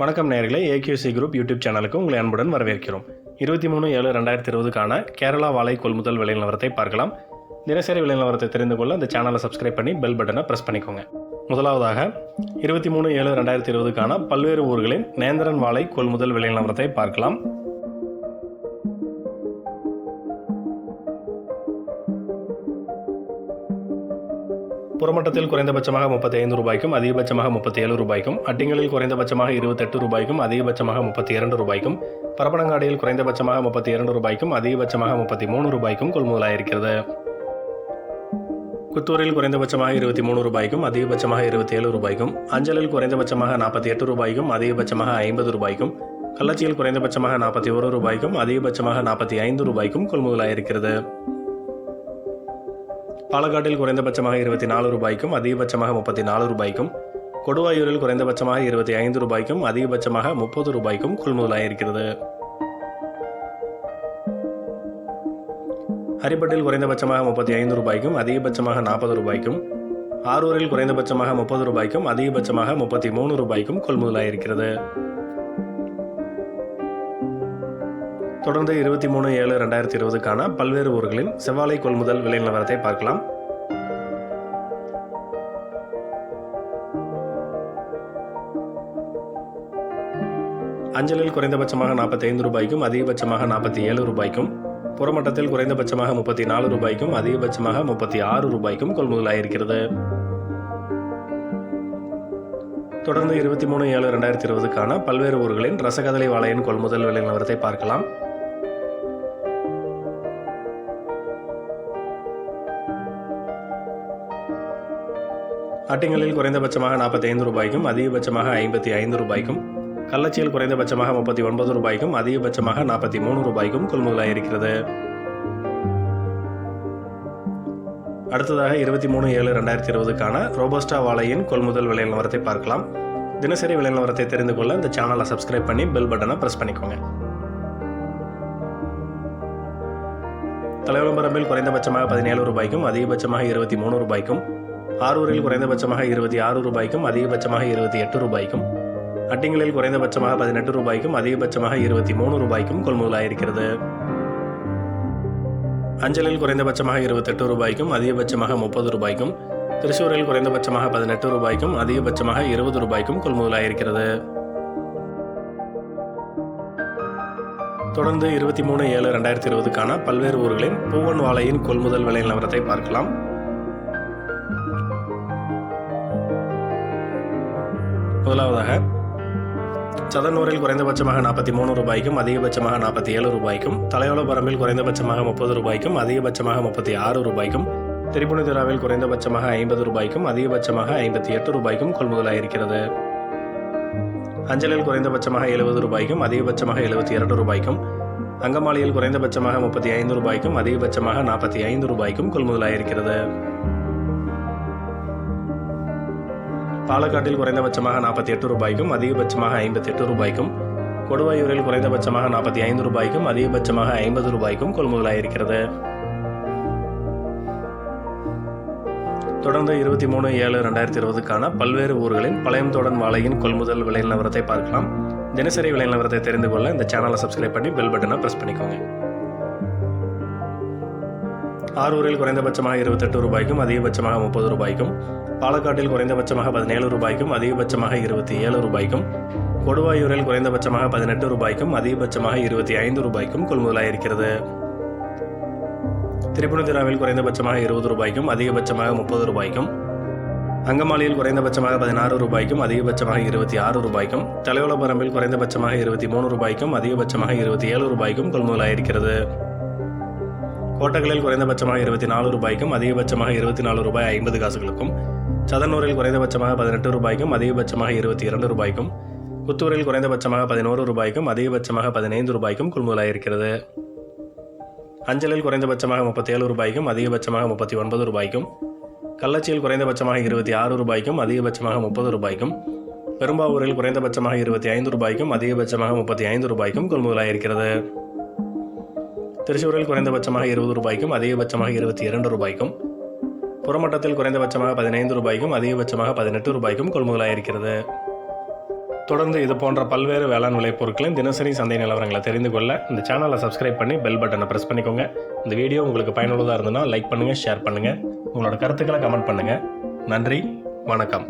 வணக்கம் நேர்களை ஏகியூசி group YouTube சேனலுக்கு உங்களை அன்புடன் வரவேற்கிறோம். இருபத்தி மூணு ஏழு ரெண்டாயிரத்தி இருபதுக்கான கேரளா வாழை கொள்முதல் விலை நிலவரத்தை பார்க்கலாம். தினசரி விலை நிலவரத்தை தெரிந்து கொள்ள இந்த சேனலை சப்ஸ்கிரைப் பண்ணி பெல் பட்டனை ப்ரெஸ் பண்ணிக்கோங்க. முதலாவதாக இருபத்தி மூணு ஏழு ரெண்டாயிரத்தி இருபதுக்கான பல்வேறு ஊர்களின் நேந்திரன் வாழை கொள்முதல் விலை நிலவரத்தை பார்க்கலாம். புறமட்டத்தில் குறைந்தபட்சமாக முப்பத்தி ஐந்து ரூபாய்க்கும் அதிகபட்சமாக முப்பத்தி ஏழு ரூபாய்க்கும் அட்டிங்களில் குறைந்தபட்சமாக இருபத்தெட்டு ரூபாய்க்கும் அதிகபட்சமாக முப்பத்தி இரண்டு ரூபாய்க்கும் பரப்பனங்காடியில் குறைந்தபட்சமாக முப்பத்தி இரண்டு ரூபாய்க்கும் அதிகபட்சமாக முப்பத்தி மூணு ரூபாய்க்கும் கொள்முதலாயிருக்கிறது. குத்தூரில் குறைந்தபட்சமாக இருபத்தி மூணு ரூபாய்க்கும் அதிகபட்சமாக இருபத்தி ஏழு ரூபாய்க்கும் அஞ்சலில் குறைந்தபட்சமாக நாற்பத்தி எட்டு ரூபாய்க்கும் அதிகபட்சமாக ஐம்பது ரூபாய்க்கும் கள்ளச்சியில் குறைந்தபட்சமாக நாற்பத்தி ஒரு ரூபாய்க்கும் அதிகபட்சமாக நாற்பத்தி ஐந்து ரூபாய்க்கும் கொள்முதலாயிருக்கிறது. பாலக்காட்டில் குறைந்தபட்சமாக இருபத்தி நாலு ரூபாய்க்கும் அதிகபட்சமாக முப்பத்தி நாலு ரூபாய்க்கும் கொடுவாயூரில் குறைந்தபட்சமாக இருபத்தி ஐந்து ரூபாய்க்கும் அதிகபட்சமாக முப்பது ரூபாய்க்கும் கொள்முதலாயிருக்கிறது ஹரிப்பட்டில் குறைந்தபட்சமாக முப்பத்தி ஐந்து ரூபாய்க்கும் அதிகபட்சமாக நாற்பது ரூபாய்க்கும் ஆரூரில் குறைந்தபட்சமாக முப்பது ரூபாய்க்கும் அதிகபட்சமாக முப்பத்தி மூணு ரூபாய்க்கும் கொள்முதலாயிருக்கிறது தொடர்ந்து இருபத்தி மூணு ஏழு ரெண்டாயிரத்தி இருபதுக்கான பல்வேறு ஊர்களின் செவ்வாழை கொள்முதல் விலை நிலவரத்தை பார்க்கலாம். அஞ்சலில் குறைந்தபட்சமாக நாற்பத்தி ஐந்து ரூபாய்க்கும் அதிகபட்சமாக நாற்பத்தி ஏழு ரூபாய்க்கும் புறமட்டத்தில் குறைந்தபட்சமாக முப்பத்தி நாலு ரூபாய்க்கும் அதிகபட்சமாக முப்பத்தி ஆறு ரூபாய்க்கும் கொள்முதலாயிருக்கிறது. தொடர்ந்து இருபத்தி மூணு ஏழு ரெண்டாயிரத்தி இருபதுக்கான பல்வேறு ஊர்களின் ரசகதலை வாழையின் கொள்முதல் விலை நிலவரத்தை பார்க்கலாம். ஆட்டிங்களில் குறைந்தபட்சமாக நாற்பத்தி ஐந்து ரூபாய்க்கும் அதிகபட்சமாக ஐம்பத்தி ஐந்து ரூபாய்க்கும் கள்ளச்சியில் குறைந்தபட்சமாக முப்பத்தி ஒன்பது ரூபாய்க்கும் அதிகபட்சமாக நாற்பத்தி மூணு ரூபாய்க்கும் கொள்முதலாக இருக்கிறது. அடுத்ததாக இருபத்தி மூணு ஏழு ரெண்டாயிரத்தி இருபதுக்கான ரோபோஸ்டா வாழையின் கொள்முதல் விலை நிலவரத்தை பார்க்கலாம். தினசரி விலை நிலவரத்தை தெரிந்து கொள்ள இந்த சேனலை சப்ஸ்கிரைப் பண்ணி பெல் பட்டனை ப்ரெஸ் பண்ணிக்கோங்க. தலைவலம்பரம்பில் குறைந்தபட்சமாக பதினேழு ரூபாய்க்கும் அதிகபட்சமாக இருபத்தி மூணு ரூபாய்க்கும் ஆரூரில் குறைந்தபட்சமாக இருபத்தி ஆறு ரூபாய்க்கும் அதிகபட்சமாக இருபத்தி எட்டு ரூபாய்க்கும். அட்டிங்களில் குறைந்தபட்சமாக பதினெட்டு ரூபாய்க்கும் அதிகபட்சமாக இருபத்தி மூணு ரூபாய்க்கும் கொள்முதலாயிருக்கிறது. அஞ்சலில் குறைந்தபட்சமாக இருபத்தெட்டு ரூபாய்க்கும் அதிகபட்சமாக முப்பது ரூபாய்க்கும். திருச்சூரில் குறைந்தபட்சமாக பதினெட்டு ரூபாய்க்கும் அதிகபட்சமாக இருபது ரூபாய்க்கும் கொள்முதலாயிருக்கிறது. தொடர்ந்து இருபத்தி மூணு ஏழு ரெண்டாயிரத்தி இருபதுக்கான பல்வேறு ஊர்களின் பூவன் வாழையின் கொள்முதல் விலை நிலவரத்தை பார்க்கலாம். முதலாவதாக சதநூறில் குறைந்தபட்சமாக நாற்பத்தி மூணு ரூபாய்க்கும் அதிகபட்சமாக நாற்பத்தி ஏழு ரூபாய்க்கும் தலையோல பரம்பில் குறைந்தபட்சமாக முப்பது ரூபாய்க்கும் அதிகபட்சமாக முப்பத்தி ஆறு ரூபாய்க்கும் திரிபுனிதுராவில் குறைந்தபட்சமாக ஐம்பது ரூபாய்க்கும் அதிகபட்சமாக ஐம்பத்தி எட்டு ரூபாய்க்கும் கொள்முதலாயிருக்கிறது அஞ்சலில் குறைந்தபட்சமாக எழுபது ரூபாய்க்கும் அதிகபட்சமாக எழுபத்தி இரண்டு ரூபாய்க்கும் அங்கமாளியில் குறைந்தபட்சமாக முப்பத்தி ஐந்து ரூபாய்க்கும் அதிகபட்சமாக நாற்பத்தி ஐந்து ரூபாய்க்கும் கொள்முதலாயிருக்கிறது பாலக்காட்டில் குறைந்தபட்சமாக நாற்பத்தி எட்டு ரூபாய்க்கும் அதிகபட்சமாக ஐம்பத்தி எட்டு ரூபாய்க்கும் கொடுவாயூரில் குறைந்தபட்சமாக நாற்பத்தி ஐந்து ரூபாய்க்கும் அதிகபட்சமாக ஐம்பது ரூபாய்க்கும் கொள்முதலாயிருக்கிறது தொடர்ந்து இருபத்தி மூணு ஏழு ரெண்டாயிரத்தி இருபதுக்கான பல்வேறு ஊர்களின் பழையம்தோடன் வாழையின் கொள்முதல் விலை நிலவரத்தை பார்க்கலாம். தினசரி விலை நிலவரத்தை தெரிந்து கொள்ள இந்த சேனலை சப்ஸ்கிரைப் பண்ணி பெல் பட்டனை ப்ரெஸ் பண்ணிக்கோங்க. ஆரூரில் குறைந்தபட்சமாக இருபத்தெட்டு ரூபாய்க்கும் அதிகபட்சமாக முப்பது ரூபாய்க்கும் பாலக்காட்டில் குறைந்தபட்சமாக பதினேழு ரூபாய்க்கும் அதிகபட்சமாக இருபத்தி ஏழு ரூபாய்க்கும் கொடுவாயூரில் குறைந்தபட்சமாக பதினெட்டு ரூபாய்க்கும் அதிகபட்சமாக இருபத்தி ஐந்து ரூபாய்க்கும் கொள்முதலாயிருக்கிறது திரிபுனிதுராவில் குறைந்தபட்சமாக இருபது ரூபாய்க்கும் அதிகபட்சமாக முப்பது ரூபாய்க்கும் அங்கமாலியில் குறைந்தபட்சமாக பதினாறு ரூபாய்க்கும் அதிகபட்சமாக இருபத்தி ஆறு ரூபாய்க்கும் தலைவலபரம்பில் குறைந்தபட்சமாக இருபத்தி மூணு ரூபாய்க்கும் அதிகபட்சமாக இருபத்தி ஏழு ரூபாய்க்கும் கொள்முதலாயிருக்கிறது கோட்டகளில் குறைந்தபட்சமாக இருபத்தி நாலு ரூபாய்க்கும் அதிகபட்சமாக இருபத்தி நாலு ரூபாய் ஐம்பது காசுகளுக்கும் சதனூரில் குறைந்தபட்சமாக பதினெட்டு ரூபாய்க்கும் அதிகபட்சமாக இருபத்தி இரண்டு ரூபாய்க்கும் புத்தூரில் குறைந்தபட்சமாக பதினோரு ரூபாய்க்கும் அதிகபட்சமாக பதினைந்து ரூபாய்க்கும் கொள்முதலாயிருக்கிறது. அஞ்சலில் குறைந்தபட்சமாக முப்பத்தேழு ரூபாய்க்கும் அதிகபட்சமாக முப்பத்தி ஒன்பது ரூபாய்க்கும் கள்ளச்சியில் குறைந்தபட்சமாக இருபத்தி ஆறு ரூபாய்க்கும் அதிகபட்சமாக முப்பது ரூபாய்க்கும் பெரும்பாவூரில் குறைந்தபட்சமாக இருபத்தி ஐந்து ரூபாய்க்கும் அதிகபட்சமாக முப்பத்தி ஐந்து ரூபாய்க்கும் கொள்முதலாயிருக்கிறது. திருச்சூரில் குறைந்தபட்சமாக இருபது ரூபாய்க்கும் அதிகபட்சமாக இருபத்தி இரண்டு ரூபாய்க்கும் புறமட்டத்தில் குறைந்தபட்சமாக பதினைந்து ரூபாய்க்கும் அதிகபட்சமாக பதினெட்டு ரூபாய்க்கும் கொள்முதலாயிருக்கிறது தொடர்ந்து இது போன்ற பல்வேறு வேளாண் விளைபொருட்களையும் தினசரி சந்தை நிலவரங்களை தெரிந்து கொள்ள இந்த சேனலை சப்ஸ்கிரைப் பண்ணி பெல் பட்டனை ப்ரெஸ் பண்ணிக்கோங்க. இந்த வீடியோ உங்களுக்கு பயனுள்ளதாக இருந்ததுன்னா லைக் பண்ணுங்கள் ஷேர் பண்ணுங்கள் உங்களோட கருத்துக்களை கமெண்ட் பண்ணுங்கள் நன்றி வணக்கம்.